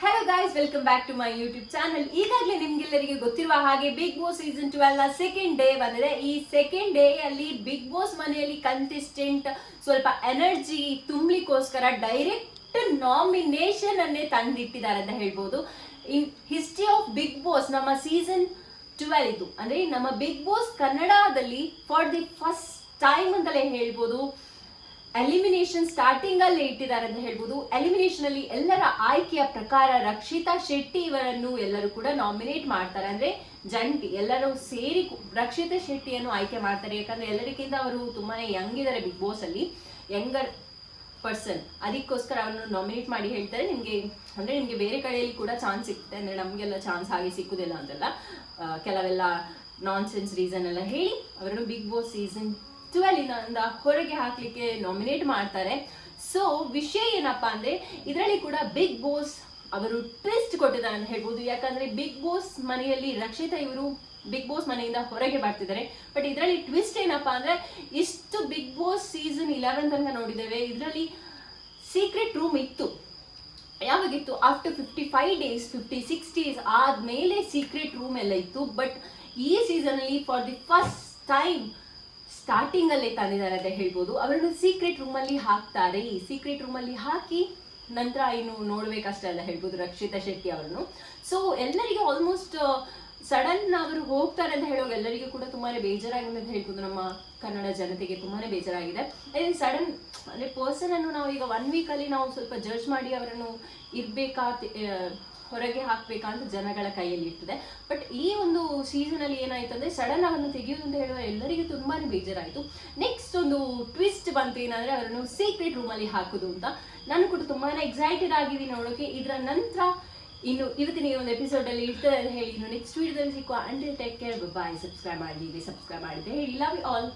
Hello guys welcome back to my YouTube channel ಈಗಾಗಲೇ ನಿಮ್ಗೆಲ್ಲರಿಗೆ ಗೊತ್ತಿರುವ ಹಾಗೆ Bigg Boss season twelve second day ಬಂದಿದೆ. ಈ ಸೆಕೆಂಡ್ ಡೇ ಅಲ್ಲಿ ಬಿಗ್ ಬಾಸ್ ಮನೆಯಲ್ಲಿ ಕಂಟೆಸ್ಟೆಂಟ್ ಸ್ವಲ್ಪ ಎನರ್ಜಿ ತುಂಬಲಿಕ್ಕೋಸ್ಕರ ಡೈರೆಕ್ಟ್ ನಾಮಿನೇಷನ್ ಅನ್ನೇ ತಂದಿಟ್ಟಿದ್ದಾರೆ ಅಂತ ಹೇಳ್ಬೋದು. In history of Bigg Boss ನಮ್ಮ ಸೀಸನ್ ಟ್ವೆಲ್ ಇದು. ಅಂದ್ರೆ ನಮ್ಮ ಬಿಗ್ ಬಾಸ್ ಕನ್ನಡದಲ್ಲಿ ಫಾರ್ ದಿ ಫಸ್ಟ್ ಟೈಮ್ ಅಂತಲೇ ಹೇಳ್ಬೋದು. ಎಲಿಮಿನೇಷನ್ ಸ್ಟಾರ್ಟಿಂಗ್ ಅಲ್ಲಿ ಇಟ್ಟಿದ್ದಾರೆ ಅಂತ ಹೇಳ್ಬೋದು. ಎಲಿಮಿನೇಷನ್ ಅಲ್ಲಿ ಎಲ್ಲರ ಆಯ್ಕೆಯ ಪ್ರಕಾರ ರಕ್ಷಿತಾ ಶೆಟ್ಟಿ ಇವರನ್ನು ಎಲ್ಲರೂ ಕೂಡ ನಾಮಿನೇಟ್ ಮಾಡ್ತಾರೆ. ಅಂದ್ರೆ ಜಂಟಿ ಎಲ್ಲರೂ ಸೇರಿ ರಕ್ಷಿತಾ ಶೆಟ್ಟಿಯನ್ನು ಆಯ್ಕೆ ಮಾಡ್ತಾರೆ. ಯಾಕಂದ್ರೆ ಎಲ್ಲರಿಗಿಂತ ಅವರು ತುಂಬಾನೇ ಯಂಗ್ ಇದ್ದಾರೆ ಬಿಗ್ ಬಾಸ್ ಅಲ್ಲಿ. ಯಂಗರ್ ಪರ್ಸನ್ ಅದಕ್ಕೋಸ್ಕರ ಅವರನ್ನು ನಾಮಿನೇಟ್ ಮಾಡಿ ಹೇಳ್ತಾರೆ. ನಿಮಗೆ ಅಂದ್ರೆ ನಿಮಗೆ ಬೇರೆ ಕಡೆಯಲ್ಲಿ ಕೂಡ ಚಾನ್ಸ್ ಸಿಗುತ್ತೆ ಅಂದ್ರೆ ನಮಗೆಲ್ಲ ಚಾನ್ಸ್ ಹಾಗೆ ಸಿಕ್ಕುದಿಲ್ಲ ಅಂತೆಲ್ಲ. ಕೆಲವೆಲ್ಲ ನಾನ್ ಸೆನ್ಸ್ ರೀಸನ್ ಎಲ್ಲ ಹೇಳಿ ಅವರನ್ನು ಬಿಗ್ ಬಾಸ್ ಸೀಸನ್ ಟ್ವೆಲ್ ಇಂದ ಹೊರಗೆ ಹಾಕ್ಲಿಕ್ಕೆ ನಾಮಿನೇಟ್ ಮಾಡ್ತಾರೆ. ಸೊ ವಿಷಯ ಏನಪ್ಪಾ ಅಂದ್ರೆ, ಇದರಲ್ಲಿ ಕೂಡ ಬಿಗ್ ಬಾಸ್ ಅವರು ಟ್ವಿಸ್ಟ್ ಕೊಟ್ಟಿದ್ದಾರೆ ಅಂತ ಹೇಳ್ಬೋದು. ಯಾಕಂದ್ರೆ ಬಿಗ್ ಬಾಸ್ ಮನೆಯಲ್ಲಿ ರಕ್ಷಿತಾ ಇವರು ಬಿಗ್ ಬಾಸ್ ಮನೆಯಿಂದ ಹೊರಗೆ ಬರ್ತಿದ್ದಾರೆ. ಬಟ್ ಇದರಲ್ಲಿ ಟ್ವಿಸ್ಟ್ ಏನಪ್ಪಾ ಅಂದ್ರೆ, ಇಷ್ಟು ಬಿಗ್ ಬಾಸ್ ಸೀಸನ್ ಇಲೆವೆನ್ ತನಕ ನೋಡಿದ್ದೇವೆ. ಇದರಲ್ಲಿ ಸೀಕ್ರೆಟ್ ರೂಮ್ ಇತ್ತು. ಯಾವಾಗಿತ್ತು after fifty five days fifty six days ಆದ್ಮೇಲೆ ಸೀಕ್ರೆಟ್ ರೂಮ್ ಎಲ್ಲ ಇತ್ತು. ಬಟ್ ಈ ಸೀಸನ್ ಅಲ್ಲಿ for the first time starting ಅಲ್ಲೇ ತಂದಿದ್ದಾರೆ ಅಂತ ಹೇಳ್ಬೋದು. ಅವರನ್ನು ಸೀಕ್ರೆಟ್ ರೂಮ್ ಅಲ್ಲಿ ಹಾಕ್ತಾರೆ. ಈ ಸೀಕ್ರೆಟ್ ರೂಮ್ ಅಲ್ಲಿ ಹಾಕಿ ನಂತರ ಇನ್ನು ನೋಡ್ಬೇಕಷ್ಟೇ ಅಲ್ಲ ಹೇಳ್ಬೋದು ರಕ್ಷಿತಾ ಶೆಟ್ಟಿ ಅವರನ್ನು. ಸೊ ಎಲ್ಲರಿಗೆ ಆಲ್ಮೋಸ್ಟ್ ಸಡನ್ ಅವರು ಹೋಗ್ತಾರೆ ಅಂತ ಹೇಳುವಾಗ ಎಲ್ಲರಿಗೂ ಕೂಡ ತುಂಬಾನೇ ಬೇಜಾರಾಗಿದೆ ಅಂತ ಹೇಳ್ಬೋದು ನಮ್ಮ ಕನ್ನಡ ಜನತೆಗೆ ತುಂಬಾನೇ ಬೇಜಾರಾಗಿದೆ. ಸಡನ್ ಅಂದ್ರೆ ಪರ್ಸನ್ ಅನ್ನು ನಾವು ಈಗ ಒನ್ ವೀಕ್ ಅಲ್ಲಿ ನಾವು ಸ್ವಲ್ಪ ಜಡ್ಜ್ ಮಾಡಿ ಅವರನ್ನು ಇರ್ಬೇಕಾ ಹೊರಗೆ ಹಾಕ್ಬೇಕಾ ಅಂತ ಜನಗಳ ಕೈಯಲ್ಲಿ ಇರ್ತದೆ. ಬಟ್ ಈ ಒಂದು ಸೀಸನ್ ಅಲ್ಲಿ ಏನಾಯ್ತು ಅಂದ್ರೆ ಸಡನ್ ಅವನ್ನು ತೆಗೆಯುವುದು ಅಂತ ಹೇಳುವ ಎಲ್ಲರಿಗೂ ತುಂಬಾನೇ ಬೇಜಾರಾಯ್ತು. ನೆಕ್ಸ್ಟ್ ಒಂದು ಟ್ವಿಸ್ಟ್ ಬಂತು ಏನಂದ್ರೆ ಅವರನ್ನು ಸೀಕ್ರೆಟ್ ರೂಮ್ ಅಲ್ಲಿ ಹಾಕುದು ಅಂತ. ನಾನು ಕೂಡ ತುಂಬಾನೇ ಎಕ್ಸೈಟೆಡ್ ಆಗಿದ್ದೀನಿ ನೋಡೋಕೆ ಇದರ ನಂತರ ಇನ್ನು ಇವತ್ತಿನ ಈ ಒಂದು ಎಪಿಸೋಡ್ ಅಲ್ಲಿ ಇರ್ತದೆ ಅಂತ ಹೇಳಿ ನೆಕ್ಸ್ಟ್ ವೀಡಿಯೋದಲ್ಲಿ ಸಿಕ್ಕುವ ಅಂಡ್ರೆ ಟೇಕ್ ಕೇರ್ ಬಾಯ್ ಸಬ್ಸ್ಕ್ರೈಬ್ ಮಾಡಿದ್ದೀವಿ ಸಬ್ಸ್ಕ್ರೈಬ್ ಮಾಡಿದ್ದೆ ಹೇಳಿ. Love all